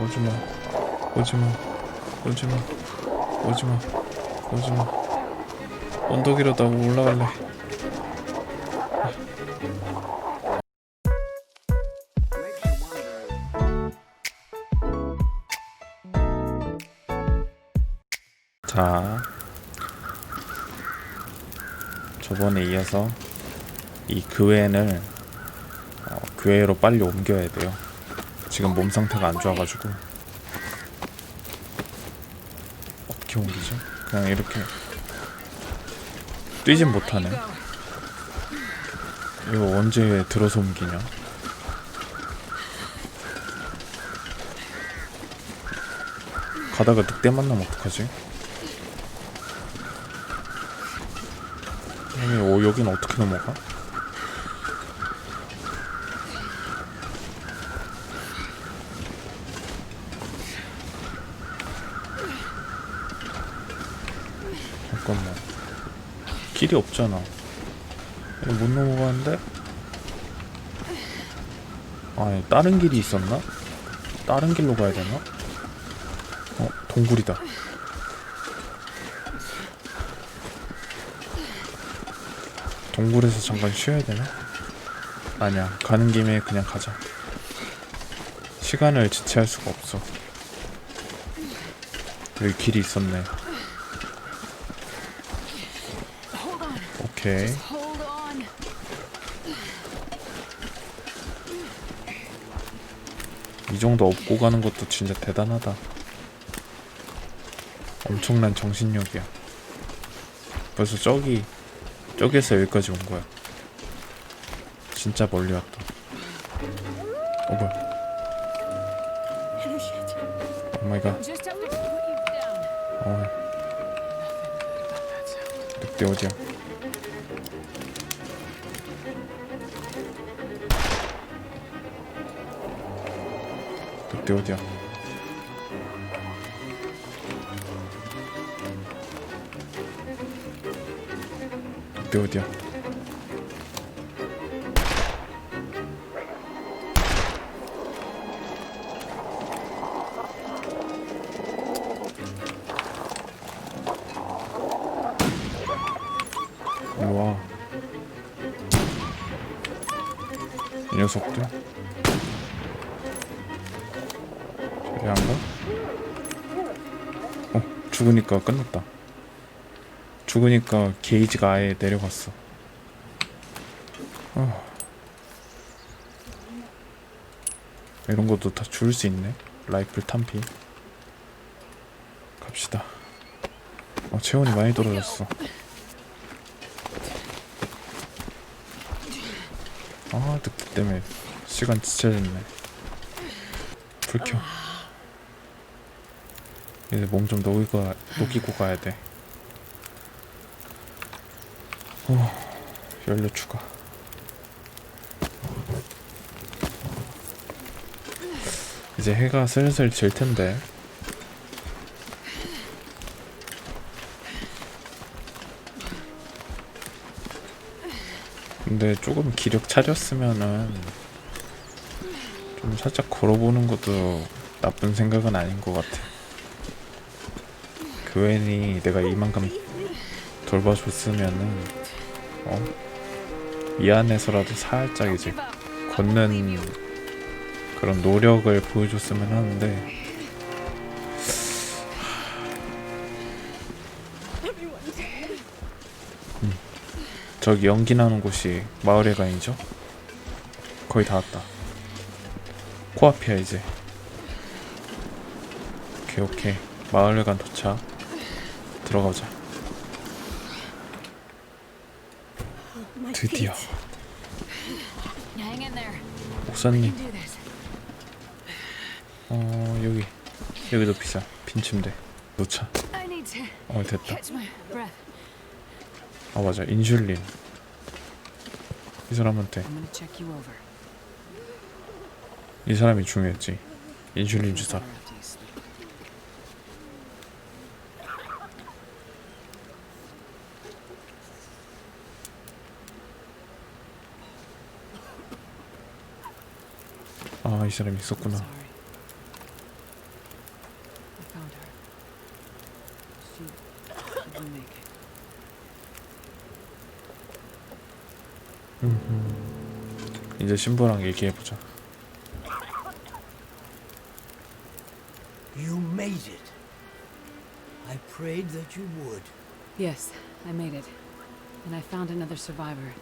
오지마 오지마 오지마 오지마 오지마. 언덕이라도 하고 올라갈래? 자 저번에 이어서 이 교회를 어, 교회로 빨리 옮겨야 돼요 지금 몸 상태가 안 좋아가지고 어떻게 옮기죠? 그냥 이렇게 뛰진 못하네 이거 언제 들어서 옮기냐 가다가 늑대 만나면 어떡하지? 여기, 어, 여긴 어떻게 넘어가? 잠깐만 길이 없잖아 못 넘어가는데? 아니 다른 길이 있었나? 다른 길로 가야 되나? 어 동굴이다 동굴에서 잠깐 쉬어야 되나? 아니야 가는 김에 그냥 가자 시간을 지체할 수가 없어 여기 길이 있었네 오케이. 이 정도 업고 가는 것도 진짜 대단하다. 엄청난 정신력이야. 벌써 저기, 저기에서 여기까지 온 거야. 진짜 멀리 왔다. 어, 뭐야. 오 마이 갓. 어. 늑대 어디야? 늑대 어디야? 늑대 어디야? 이 녀석들. 죽으니까 끝났다. 죽으니까 게이지가 아예 내려갔어. 어. 이런 것도 다 줄 수 있네. 라이플 탄피. 갑시다. 어, 체온이 많이 떨어졌어. 아 늑대 때문에 시간 진짜 됐네 불 켜. 이제 몸 좀 녹이고, 녹이고 가야 돼. 어, 연료 추가. 이제 해가 슬슬 질 텐데. 근데 조금 기력 차렸으면은 좀 살짝 걸어보는 것도 나쁜 생각은 아닌 것 같아. 교회니 내가 이만큼 돌봐줬으면은 어 미안해서라도 살짝 이제 걷는 그런 노력을 보여줬으면 하는데 저기 연기 나는 곳이 마을회관이죠? 거의 다 왔다. 코앞이야 이제. 오케이 오케이. 마을회관 도착. 들어가자. 드디어. 목사님. 어 여기 여기 높이자. 빈 침대. 놓자. 어 됐다. 아 맞아 인슐린. 이 사람한테. 이 사람이 중요했지. 인슐린 주사. 이 사람이 있었구나. 이제 신부랑 얘기해 보자. You made it. I prayed that you would. Yes, I made it. And I found another survivor.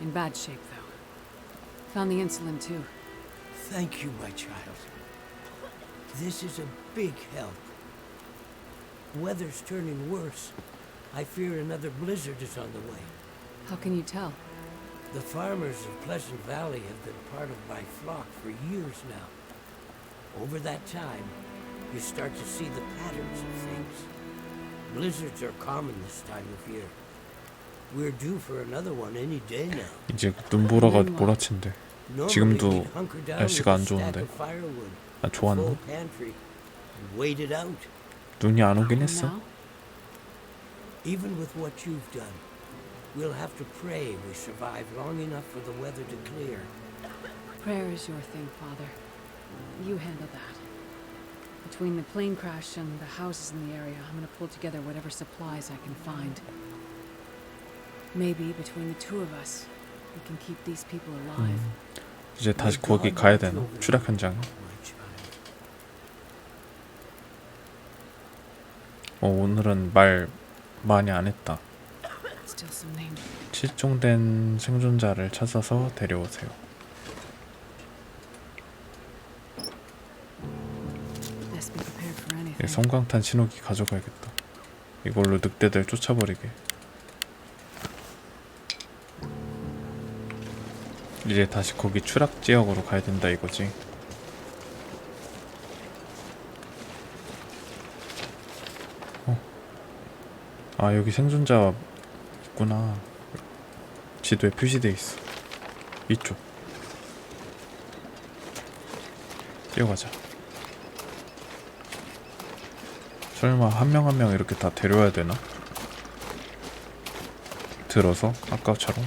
In bad shape, though. Found the insulin, too. Thank you, my child. This is a big help. Weather's turning worse. I fear another blizzard is on the way. How can you tell? The farmers of Pleasant Valley have been part of my flock for years now. Over that time, you start to see the patterns of things. Blizzards are common this time of year. We're due for another one any day now. 이제 눈보라가 몰아친대. Normally 지금도 we'd hunker down 날씨가 안 with a stack 좋은데. of firewood, 아 full 좋았나? pantry, and wait it out. 눈이 안 오긴 And 했어. now? Even with what you've done, we'll have to pray we survive long enough for the weather to clear. Prayer is your thing, Father. You handle that. Between the plane crash and the houses in the area, I'm gonna pull together whatever supplies I can find. Maybe between the two of us, we can keep these people alive. 음. 이제 다시 거기 가야 되나? 추락 현장. 어 오늘은 말 많이 안 했다. 실종된 생존자를 찾아서 데려오세요. Anything. 성광탄 신호기 가져가야겠다. 이걸로 늑대들 쫓아버리게. 이제 다시 거기 추락 지역으로 가야 된다 이거지. 어. 아 여기 생존자 있구나. 지도에 표시돼 있어. 이쪽. 뛰어가자. 설마 한 명 한명 이렇게 다 데려와야 되나? 들어서 아까처럼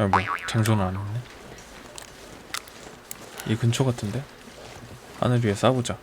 아 뭐 장전을 안 했네. 이 근처 같은데? 하늘 위에 쏴보자.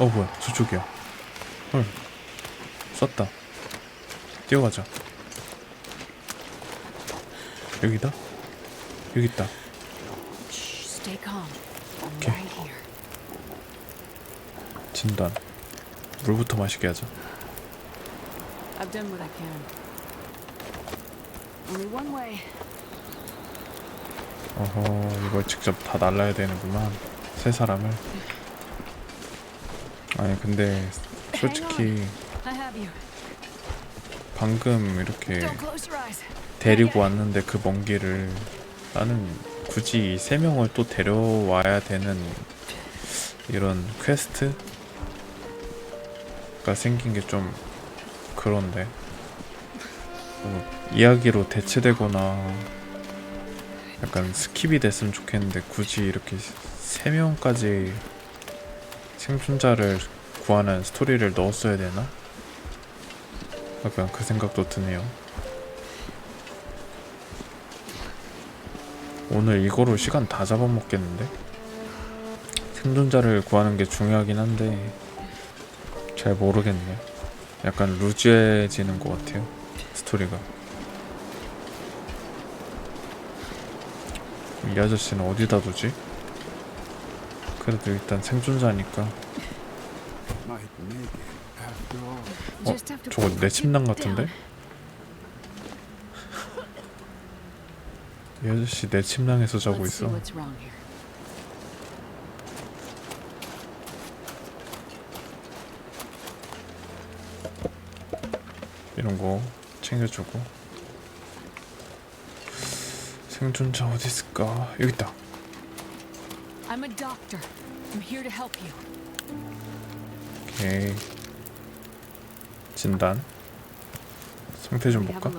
어 뭐야. 저쪽이야. 헐. 쐈다. 뛰어가자. 여기다? 여기 있다 Here. 진단 물부터 마시게 하자 I've done what I can. Only one way. 어허 이걸 직접 다 날라야 되는구만 세 사람을 아니 근데 솔직히. 방금 이렇게. 데리고 왔는데 그 먼 길을 나는 굳이 세 명을 또 데려와야 되는 이런 퀘스트가 생긴 게 좀 그런데 뭐 이야기로 대체되거나 약간 스킵이 됐으면 좋겠는데 굳이 이렇게 세 명까지 생존자를 구하는 스토리를 넣었어야 되나? 약간 그 생각도 드네요. 오늘 이거로 시간 다 잡아먹겠는데? 생존자를 구하는 게 중요하긴 한데 잘 모르겠네. 약간 루즈해지는 것 같아요. 스토리가. 이 아저씨는 어디다 두지? 그래도 일단 생존자니까. 어, 저거 내 침낭. 같은데? 이 아저씨 내 침낭에서 자고 있어. 이런 거 챙겨주고 생존자 어디 있을까? 여기 있다. I'm a doctor. I'm here to help you. 오케이. 진단. 상태 좀 볼까?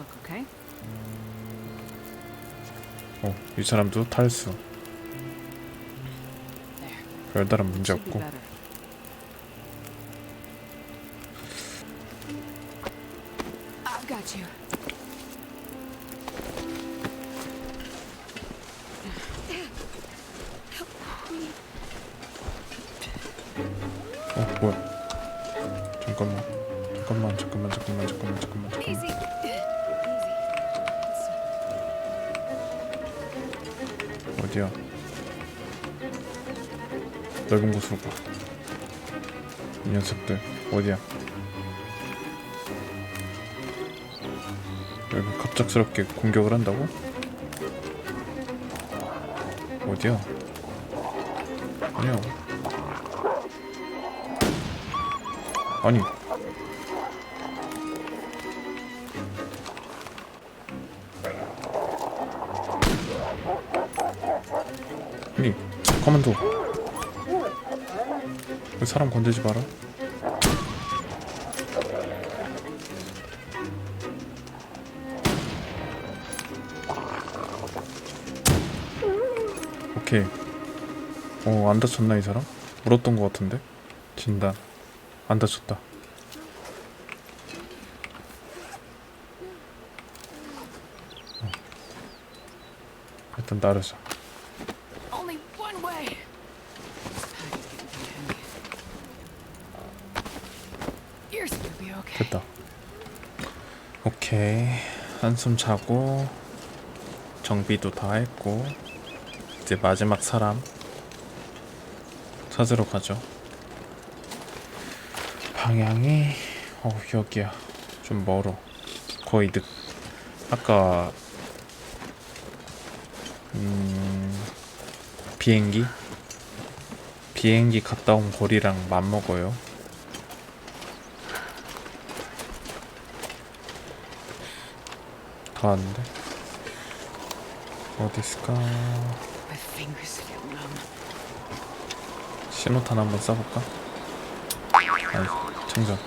어, 이 사람도 탈수. 별다른 문제 없고. 어, 뭐야? 잠깐만. 잠깐만, 잠깐만, 잠깐만, 잠깐만, 잠깐만, 잠깐만. 어디야? 넓은 곳으로 가 이 녀석들 어디야? 여기 갑작스럽게 공격을 한다고? 어디야? 아니야. 아니 왜 사람 건들지 마라. 오케이. 어안 다쳤나 이 사람? 물었던 것 같은데? 진단. 안 다쳤다. 어. 일단 나르자 Okay. 됐다. 오케이. 한숨 자고 정비도 다 했고 이제 마지막 사람 찾으러 가죠. 방향이 어 여기야. 좀 멀어. 거의 늦. 아까 음 비행기 비행기 갔다 온 거리랑 맞먹어요. 다 왔는데. 어디 있을까. 신호탄 한번 쏴볼까? 아니 청전.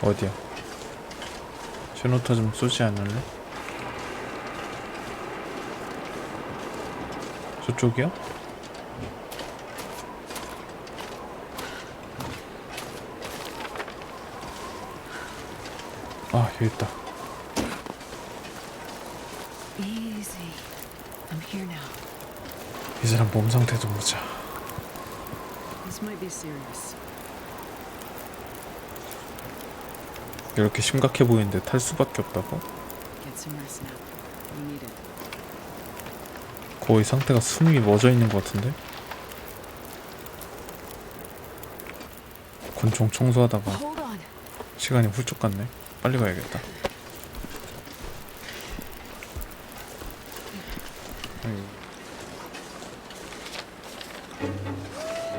어디야? 신호탄 좀 쏘지 않을래? 저쪽이야? 아 여기 있다. 이 사람 몸 상태 좀 보자. 이렇게 심각해 보이는데 탈 수밖에 없다고? 거의 상태가 숨이 멎어 있는 것 같은데? 권총 청소하다가. 시간이 훌쩍 갔네 빨리 가야겠다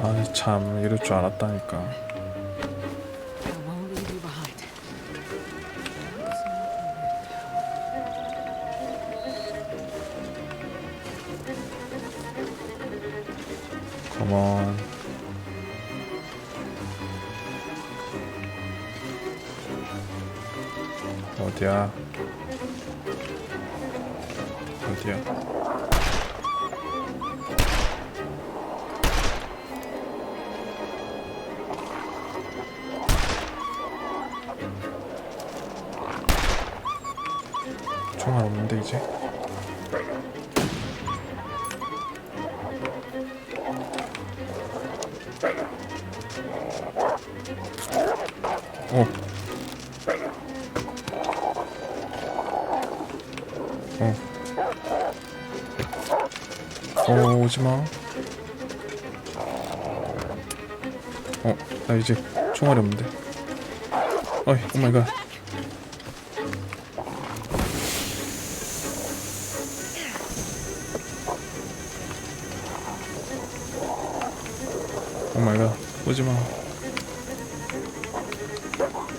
아참 이럴 줄 알았다니까 컴온 어디야 어. 어. 어, 오지 마. 어, 나 이제 총알이 없는데. 어이, 오 마이 갓.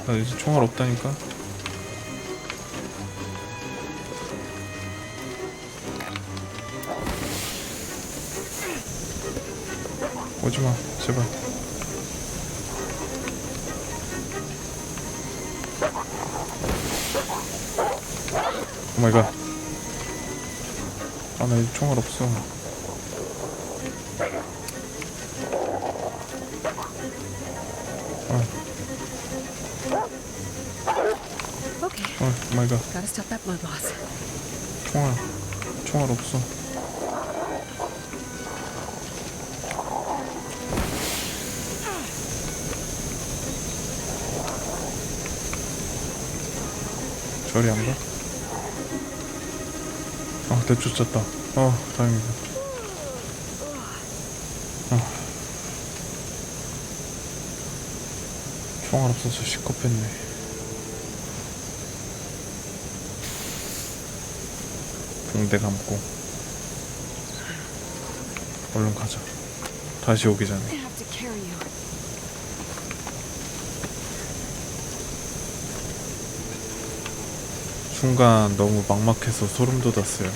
나 이제 총알 없다니까. 오지 마, 제발. 오 마이 갓. 아, 나 총알 없어. 어, 갓. gotta stop that blood loss. 총알. 총알 없어. 저리 안 가? 아, 내쫓았다. 어, 다행이다. 아. 총알 없어서 시겁했네. 붕대 감고. 얼른 가자. 다시 오기 전에. 순간 너무 막막해서 소름 돋았어요.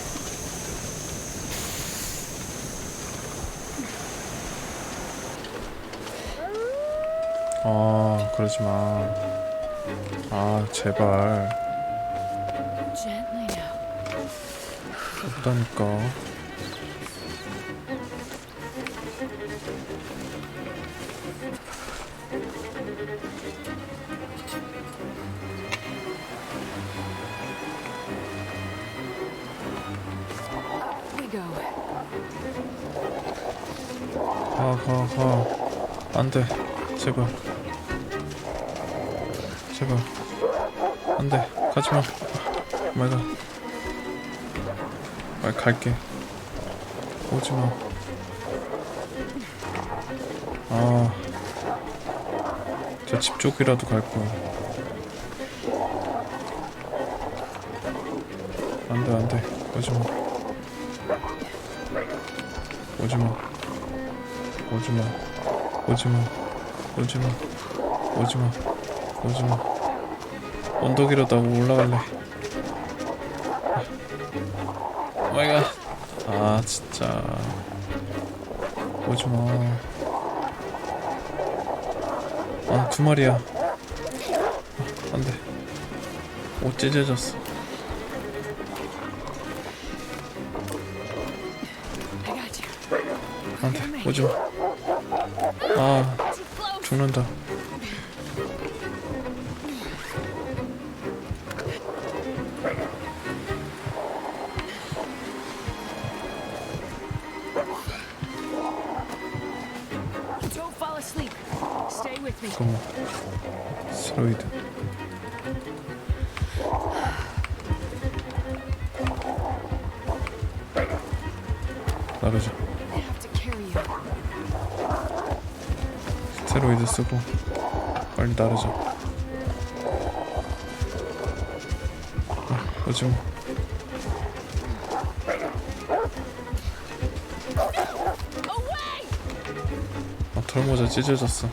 아, 그러지 마. 아, 제발. 없다니까. We go. 가, 가, 가. 안 돼. 제발. 제발. 안 돼. 가지 마. 마이 갓. 빨리 갈게. 오지 마. 아. 저 집 쪽이라도 갈 거야. 안 돼, 안 돼. 오지 마. 오지 마. 오지마 오지마 오지마 오지마 오지마 언덕이라도 올라갈래 마이 갓 아 진짜. 오지마. 아 두 마리야. 아, 안돼. 옷 찢어졌어. 안돼. 오지마. 아. 죽는다 Stay with me. 잠깐만 스테로이드 나르자. 스테로이드 쓰고 빨리 나르자 아, Away! 아 털모자 찢어졌어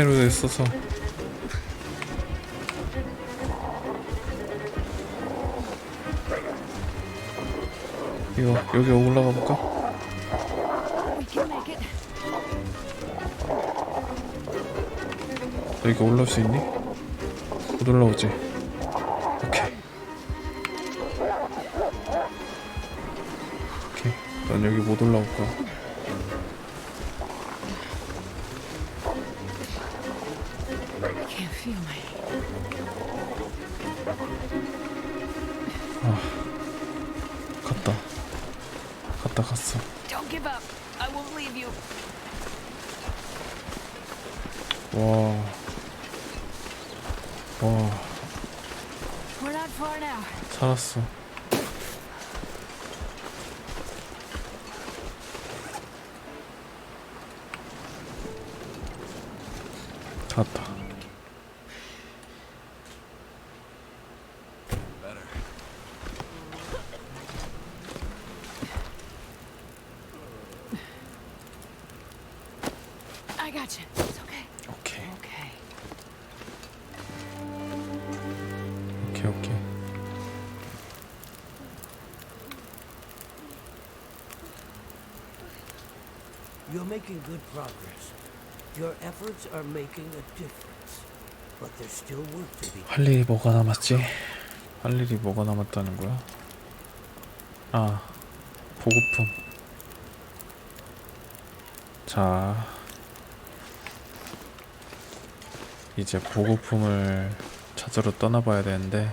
스테, 스테로이드 써서 이거 여기 올라가 볼까? 너 여기 올라올 수 있니? 못 올라오지? 오케이 오케이 넌 여기 못 올라올 거야 갔다 갔어 Don't give up. I won't leave you. 와. 와, We're not far now. 살았어. 잤다. I got you. It's okay. 오케이, Okay. 오케이, 오케이. You're making good progress. Your efforts are making a difference. but there's still work to be 할 일이 뭐가 남았지? 할 일이 뭐가 남았다는 거야? 아, 보급품. 자, 이제 보급품을 찾으러 떠나봐야 되는데